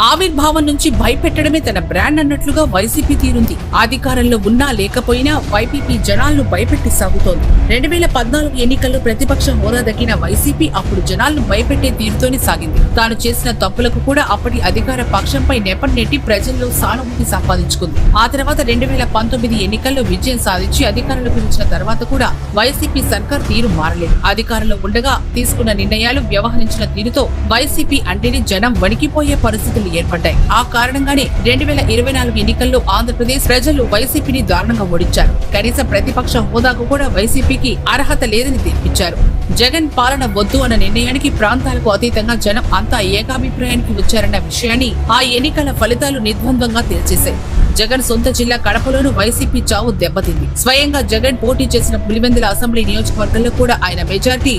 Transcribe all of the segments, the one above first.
ఆవిర్భావం నుంచి భయపెట్టడమే తన బ్రాండ్ అన్నట్లుగా వైసీపీ తీరుంది. అధికారంలో ఉన్నా లేకపోయినా వైపీపీ జనాలను భయపెట్టి సాగుతోంది. రెండు వేల పద్నాలుగు ఎన్నికల్లో ప్రతిపక్ష హోదా దక్కిన వైసీపీ అప్పుడు జనాలను భయపెట్టే తీరుతోనే సాగింది. తాను చేసిన తప్పులకు కూడా అప్పటి అధికార పక్షంపై నెపం నెట్టి ప్రజల్లో సానుభూతి సంపాదించుకుంది. ఆ తర్వాత రెండు వేల పంతొమ్మిది ఎన్నికల్లో విజయం సాధించి అధికారంలోకి వచ్చిన తర్వాత కూడా వైసీపీ సర్కార్ తీరు మారలేదు. అధికారంలో ఉండగా తీసుకున్న నిర్ణయాలు వ్యవహరించిన తీరుతో వైసీపీ అంటేనే జనం వణికిపోయే పరిస్థితి పరిస్థితులు ఏర్పడ్డాయి. ఆ కారణంగానే రెండు వేల ఇరవై నాలుగు ఎన్నికల్లో ఆంధ్రప్రదేశ్ ప్రజలు వైసీపీని దారుణంగా ఓడించారు. కనీస ప్రతిపక్ష హోదాకు కూడా వైసీపీకి అర్హత లేదని తీర్పిచ్చారు జగన్ పాలన వద్దు అన్న నిర్ణయానికి ప్రాంతాలకు అతీతంగా జనం అంతా ఏకాభిప్రాయానికి వచ్చారన్న విషయాన్ని ఆ ఎన్నికల ఫలితాలు నిర్ద్వందంగా తేల్చేశాయి జగన్ సొంత జిల్లా కడపలోనూ వైసీపీ చావు దెబ్బతింది. స్వయంగా జగన్ పోటీ చేసిన పులివెందుల అసెంబ్లీ నియోజకవర్గంలో కూడా ఆయన మెజార్టీ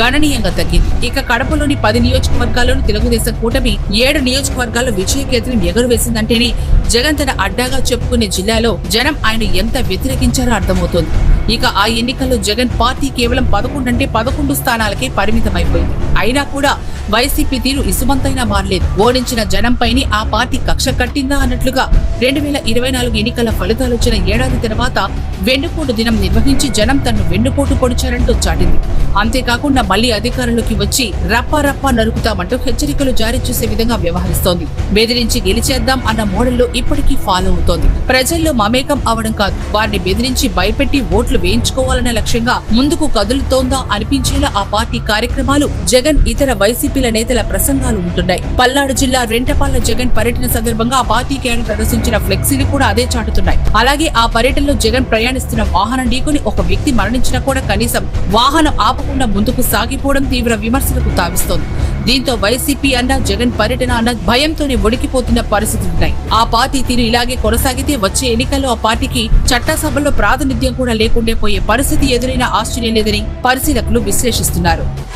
గణనీయంగా తగ్గింది. ఇక కడపలోని పది నియోజకవర్గాల్లోని తెలుగుదేశం కూటమి ఏడు నియోజకవర్గాల్లో ఎగురు ఎగురవేసిందంటేనే జగన్ తన అడ్డాగా చెప్పుకునే జిల్లాలో జనం ఆయన ఎంత వ్యతిరేకించారో అర్థమవుతోంది. ఇక ఆ ఎన్నికల్లో జగన్ పార్టీ కేవలం పదకొండు అంటే పదకొండు స్థానాలకే పరిమితమైపోయింది. అయినా కూడా వైసీపీ తీరు ఇసుమంతైనా మారలేదు. ఓడించిన జనంపైని ఆ పార్టీ కక్ష కట్టిందా అన్నట్లుగా రెండు వేల ఇరవై నాలుగు ఎన్నికల ఫలితాలు వచ్చిన ఏడాది తర్వాత వెన్నుపోటు దినం నిర్వహించి జనం తన్ను వెన్నుపోటు పొడిచారంటూ చాటింది. అంతేకాకుండా మళ్ళీ అధికారంలోకి వచ్చి రప్పా రప్పా నరుకుతామంటూ హెచ్చరికలు జారీ చేసే విధంగా వ్యవహరిస్తోంది. బెదిరించి గెలిచేద్దాం అన్న మోడల్లో ఇప్పటికీ ఫాలో అవుతోంది. ప్రజల్లో మమేకం అవడం కాదు. వారిని బెదిరించి భయపెట్టి ఓట్లు వేయించుకోవాలన్న లక్ష్యంగా ముందుకు కదులుతోందా అనిపించేలా ఆ పార్టీ కార్యక్రమాలు జగన్ ఇతర వైసీపీల నేతల ప్రసంగాలు ఉంటున్నాయి. పల్నాడు జిల్లా రెంటపాల జగన్ పర్యటన సందర్భంగా ఆ పార్టీ కేడర్ ప్రదర్శించిన ఫ్లెక్సీలు కూడా అదే చాటుతున్నాయి. అలాగే ఆ పర్యటనలో జగన్ ప్రయాణిస్తున్న వాహనం ఢీకొని ఒక వ్యక్తి మరణించినా కూడా కనీసం వాహనం ఆపకుండా ముందుకు సాగిపోవడం తీవ్ర విమర్శలకు తావిస్తోంది. దీంతో వైసీపీ అన్న జగన్ పర్యటన అన్న భయంతోనే ఒడికిపోతున్న పరిస్థితులున్నాయి ఆ పార్టీ తీరు ఇలాగే కొనసాగితే వచ్చే ఎన్నికల్లో ఆ పార్టీకి చట్టసభల్లో ప్రాతినిధ్యం కూడా లేకుండా పోయే పరిస్థితి ఎదురైన ఆశ్చర్యం లేదని పరిశీలకులు విశ్లేషిస్తున్నారు.